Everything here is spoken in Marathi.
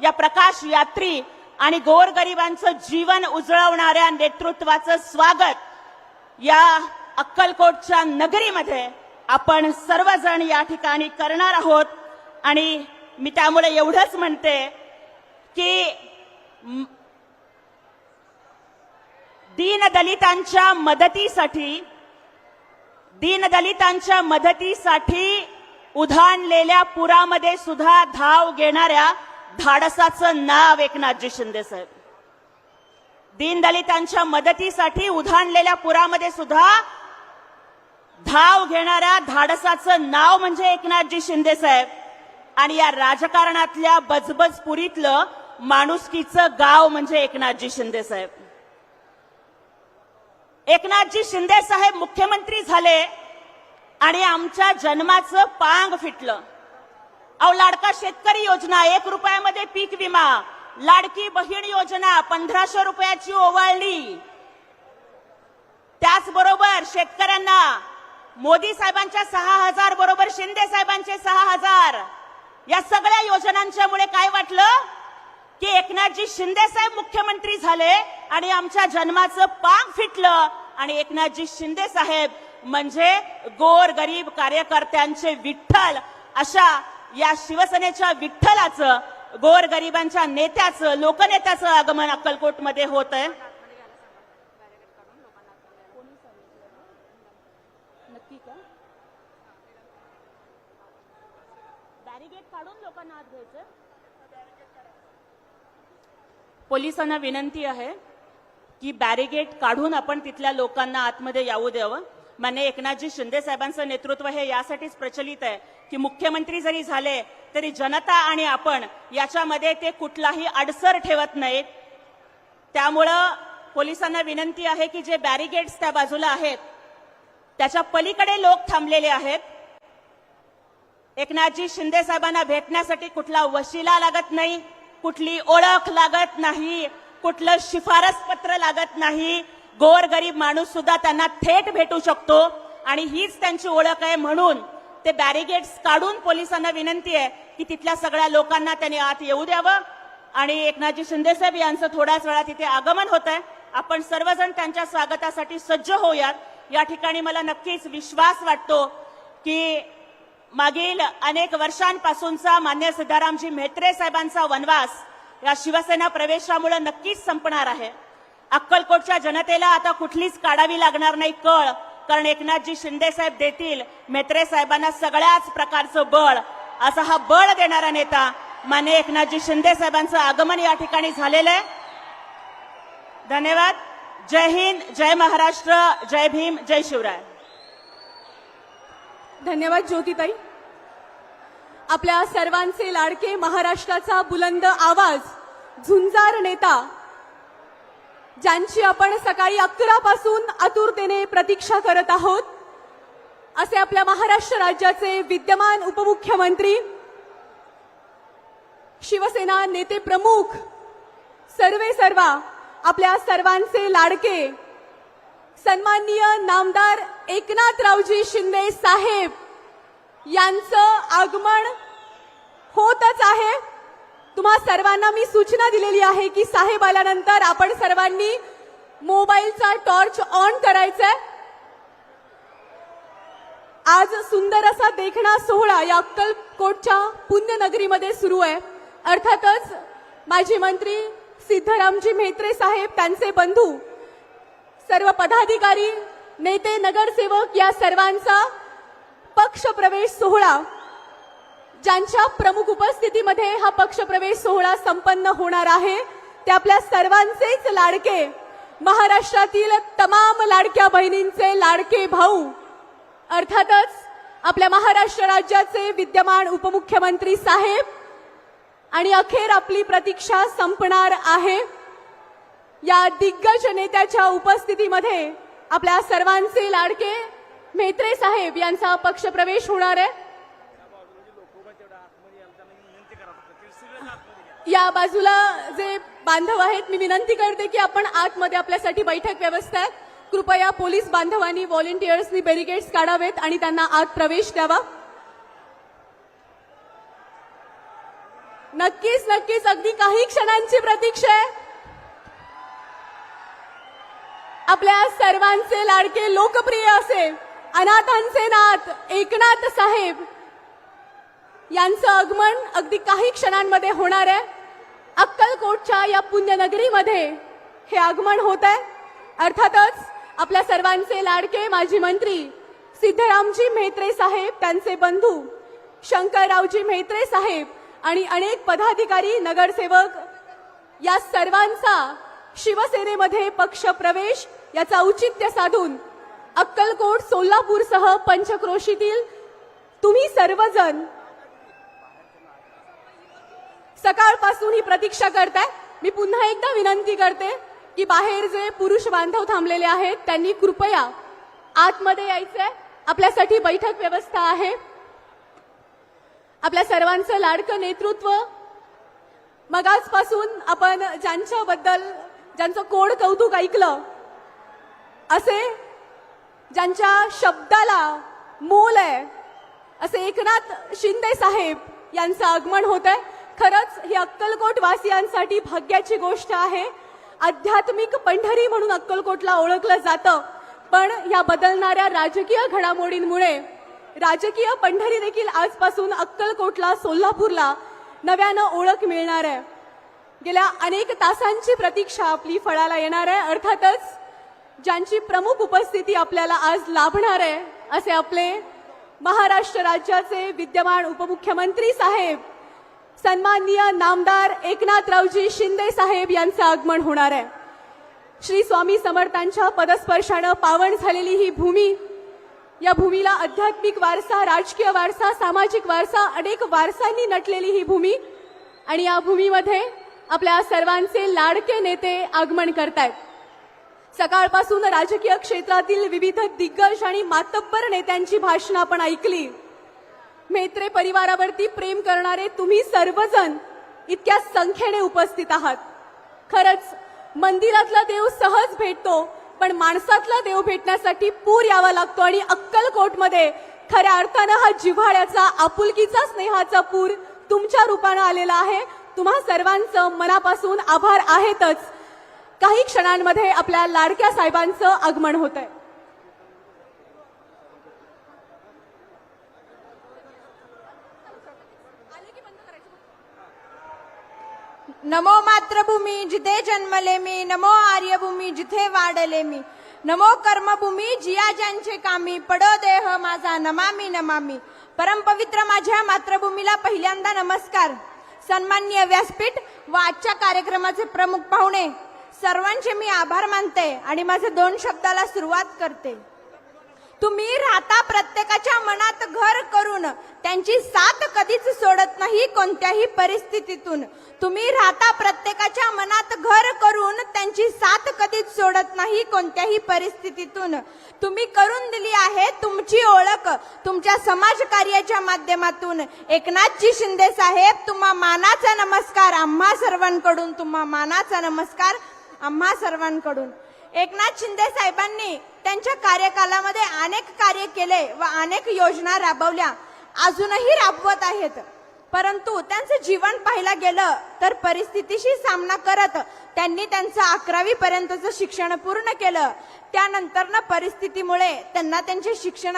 या प्रकाश यात्री आणि गोरगरिबांचं जीवन उजळवणाऱ्या नेतृत्वाचं स्वागत या अक्कलकोटच्या नगरीमध्ये आपण सर्वजण या ठिकाणी करणार आहोत. आणि मी त्यामुळे एवढंच म्हणते की दीनदलितांच्या मदतीसाठी दीनदलितांच्या मदतीसाठी उधाणलेल्या पुरामध्ये सुद्धा धाव घेणाऱ्या धाडसाचं नाव एकनाथजी शिंदे साहेब. दीनदलितांच्या मदतीसाठी उधाणलेल्या पुरामध्ये सुद्धा धाव घेणाऱ्या धाडसाचं नाव म्हणजे एकनाथजी शिंदे साहेब. आणि या राजकारणातल्या बजबजपुरीतलं माणुसकीचं गाव म्हणजे एकनाथजी शिंदे साहेब. एकनाथजी शिंदे साहेब मुख्यमंत्री झाले आणि आमच्या जन्माचं पांग फिटलं. अहो लाडका शेतकरी योजना एक रुपयामध्ये पीक विमा. लाडकी बहीण योजना पंधराशे रुपयाची ओवाळणी. त्याचबरोबर शेतकऱ्यांना मोदी साहेबांच्या सहा हजार बरोबर शिंदे साहेबांचे सहा हजार. या सगळ्या योजनांच्यामुळे काय वाटलं? की एकनाथजी शिंदे साहेब मुख्यमंत्री झाले आणि आमच्या जन्माचं पाक फिटलं आणि एकनाथजी शिंदे साहेब म्हणजे गोर गरीब कार्यकर्त्यांचे विठ्ठल अशा या शिवसेनेच्या विठ्ठलाचं गोर गरिबांच्या नेत्याचं लोकनेत्याचं आगमन अक्कलकोटमध्ये होत आहे. का? बॅरिगेट काढून लोकांना पोलिसांना विनंती आहे की बॅरिगेट काढून आपण तिथल्या लोकांना आतमध्ये येऊ द्यावं. माने एकनाथजी शिंदे साहेबांचं नेतृत्व हे यासाठीच प्रचलित आहे. की मुख्यमंत्री जरी झाले तरी जनता आणि आपण याच्यामध्ये ते कुठलाही अडसर ठेवत नाहीत. त्यामुळं पोलिसांना विनंती आहे की जे बॅरिगेट्स त्या बाजूला आहेत त्याच्या पलीकडे लोक थांबलेले आहेत. एकनाथजी शिंदे साहेबांना भेटण्यासाठी कुठला वशिला लागत नाही कुठली ओळख लागत नाही कुठलं शिफारस पत्र लागत नाही. गोर गरीब माणूस सुद्धा त्यांना थेट भेटू शकतो आणि हीच त्यांची ओळख आहे म्हणून ते बॅरिगेट्स काढून पोलिसांना विनंती आहे की तिथल्या सगळ्या लोकांना त्यांनी आत येऊ द्यावं. आणि एकनाथजी शिंदेसाहेब यांचं थोड्याच वेळात तिथे आगमन होत आहे. आपण सर्वजण त्यांच्या स्वागतासाठी सज्ज होऊयात. या ठिकाणी मला नक्कीच विश्वास वाटतो की मागील अनेक वर्षांपासूनचा मान्य सिद्धारामजी म्हेत्रे साहेबांचा वनवास या शिवसेना प्रवेशामुळे नक्कीच संपणार आहे. अक्कलकोटच्या जनतेला आता कुठलीच काढावी लागणार नाही कळ. कारण एकनाथजी शिंदे साहेब देतील मेत्रे साहेबांना सगळ्याच प्रकारचं बळ. असा हा बळ देणारा नेता मान्य एकनाथजी शिंदे साहेबांचं आगमन या ठिकाणी झालेलं आहे. धन्यवाद. जय हिंद जय महाराष्ट्र जय भीम जय शिवराय. धन्यवाद ज्योतिताई. आपल्या सर्वांचे लाडके महाराष्ट्राचा बुलंद आवाज झुंजार नेता ज्यांची आपण सकाळी अकरा पासून आतुरतेने प्रतीक्षा करत आहोत असे आपल्या महाराष्ट्र राज्याचे विद्यमान उपमुख्यमंत्री शिवसेना नेते प्रमुख सर्वे सर्वा आपल्या सर्वांचे लाडके सन्माननीय नामदार एकनाथरावजी शिंदे साहेब यांचं आगमन होतच आहे. तुम्हा सर्वांना मी सूचना दिलेली आहे की साहेब आल्यानंतर आपण सर्वांनी मोबाईलचा टॉर्च ऑन करायचा आज सुंदर असा देखणा सोहळा या अक्कलकोटच्या पुण्यनगरीमध्ये सुरू आहे. अर्थातच माजी मंत्री सिद्धरामजी म्हेत्रे साहेब त्यांचे बंधू सर्व पदाधिकारी नेते नगरसेवक या सर्वांचा पक्ष प्रवेश सोहळा ज्यांच्या प्रमुख उपस्थितीमध्ये हा पक्षप्रवेश सोहळा संपन्न होणार आहे ते आपल्या सर्वांचेच लाडके. महाराष्ट्रातील तमाम लाडक्या बहिणींचे लाडके भाऊ. अर्थातच आपल्या महाराष्ट्र राज्याचे विद्यमान उपमुख्यमंत्री साहेब आणि अखेर आपली प्रतीक्षा संपणार आहे. या दिग्गज नेत्याच्या उपस्थितीमध्ये आपल्या सर्वांचे लाडके मेत्रे साहेब यांचा पक्षप्रवेश होणार आहे. या बाजूला जे बांधव आहेत मी विनंती करते की आपण आतमध्ये आपल्यासाठी बैठक व्यवस्था आहे. कृपया पोलीस बांधवांनी व्हॉलेंटियर्सनी बॅरिकेड्स काढावेत आणि त्यांना आत प्रवेश द्यावा. नक्कीच नक्कीच. अगदी काही क्षणांची प्रतीक्षा आहे. आपल्या सर्वांचे लाडके लोकप्रिय असे अनाथांचे नाथ एकनाथ साहेब. यांचं आगमन अगदी काही क्षणांमध्ये होणार आहे. अक्कलकोटच्या या पुण्यनगरीमध्ये हे आगमन होत आहे. अर्थातच आपल्या सर्वांचे लाडके माजी मंत्री सिद्धरामजी म्हेत्रे साहेब त्यांचे बंधू शंकररावजी म्हेत्रे साहेब आणि अनेक पदाधिकारी नगरसेवक या सर्वांचा शिवसेनेमध्ये पक्ष प्रवेश याचा औचित्य साधून अक्कलकोट सोलापूरसह पंचक्रोशीतील तुम्ही सर्वजण सकाळपासून ही प्रतीक्षा करताय. मी पुन्हा एकदा विनंती करते की बाहेर जे पुरुष बांधव थांबलेले आहेत त्यांनी कृपया आतमध्ये यायचंय. आपल्यासाठी बैठक व्यवस्था आहे. आपल्या सर्वांचं लाडकं नेतृत्व. मगाचपासून आपण ज्यांच्याबद्दल ज्यांचं कोड कौतुक ऐकलं असे ज्यांच्या शब्दाला मोल आहे असे एकनाथ शिंदे साहेब यांचं आगमन होत आहे खरंच ही अक्कलकोट वासियांसाठी भाग्याची गोष्ट आहे. आध्यात्मिक पंढरी म्हणून अक्कलकोटला ओळखलं जातं. पण या बदलणाऱ्या राजकीय घडामोडींमुळे राजकीय पंढरी देखील आजपासून अक्कलकोटला सोलापूरला नव्यानं ओळख मिळणार आहे. गेल्या अनेक तासांची प्रतीक्षा आपली फळाला येणार आहे. अर्थातच ज्यांची प्रमुख उपस्थिती आपल्याला आज लाभणार आहे असे आपले महाराष्ट्र राज्याचे विद्यमान उपमुख्यमंत्री साहेब सन्माननीय नामदार एकनाथरावजी शिंदे साहेब यांचं आगमन होणार आहे. श्री स्वामी समर्थांच्या पदस्पर्शानं पावन झालेली ही भूमी या भूमीला आध्यात्मिक वारसा राजकीय वारसा सामाजिक वारसा अनेक वारसांनी नटलेली ही भूमी आणि या भूमीमध्ये आपल्या सर्वांचे लाडके नेते आगमन करतायत. सकाळपासून राजकीय क्षेत्रातील विविध दिग्गज आणि मातब्बर नेत्यांची भाषणं आपण ऐकली. मेत्रे परिवारावरती प्रेम करणारे तुम्ही सर्वजण इतक्या संख्येने उपस्थित आहात. खरंच मंदिरातला देव सहज भेटतो पण माणसातला देव भेटण्यासाठी पूर यावा लागतो आणि अक्कलकोटमध्ये खऱ्या अर्थानं हा जिव्हाळ्याचा आपुलकीचा स्नेहाचा पूर तुमच्या रूपानं आलेला आहे. तुम्हा सर्वांचं मनापासून आभार आहेतच. काही क्षणांमध्ये आपल्या लाडक्या साहेबांचं आगमन होत आहे नमो मातृभूमी जिथे जन्मले मी नमो आर्यभूमी जिथे वाढले मी. नमो कर्मभूमी जिया ज्यांचे कामी पडो देह माझा नमामी नमामी. परमपवित्र माझ्या मातृभूमीला पहिल्यांदा नमस्कार. सन्माननीय व्यासपीठ व आजच्या कार्यक्रमाचे प्रमुख पाहुणे सर्वांचे मी आभार मानते आणि माझे दोन शब्दाला सुरुवात करते. तुम्ही राहता प्रत्येकाच्या मनात घर करून त्यांची साथ कधीच सोडत नाही कोणत्याही परिस्थितीतून. तुम्ही राहता प्रत्येकाच्या मनात घर करून त्यांची साथ कधीच सोडत नाही कोणत्याही परिस्थितीतून. तुम्ही करून दिली आहे तुमची ओळख तुमच्या समाज कार्याच्या माध्यमातून. एकनाथजी शिंदे साहेब तुम्हा मानाचा नमस्कार. आम्हा सर्वांकडून तुम्हा मानाचा नमस्कार आम्हा सर्वांकडून. एकनाथ शिंदे साहेबांनी त्यांच्या कार्यकालामध्ये अनेक कार्य केले व अनेक योजना राबवल्या. अजूनही राबवत आहेत. परंतु त्यांचं जीवन पाहायला गेलं तर परिस्थितीशी सामना करत त्यांनी त्यांचं अकरावी पर्यंतचं शिक्षण पूर्ण केलं. त्यानंतर ना परिस्थितीमुळे त्यांना त्यांचे शिक्षण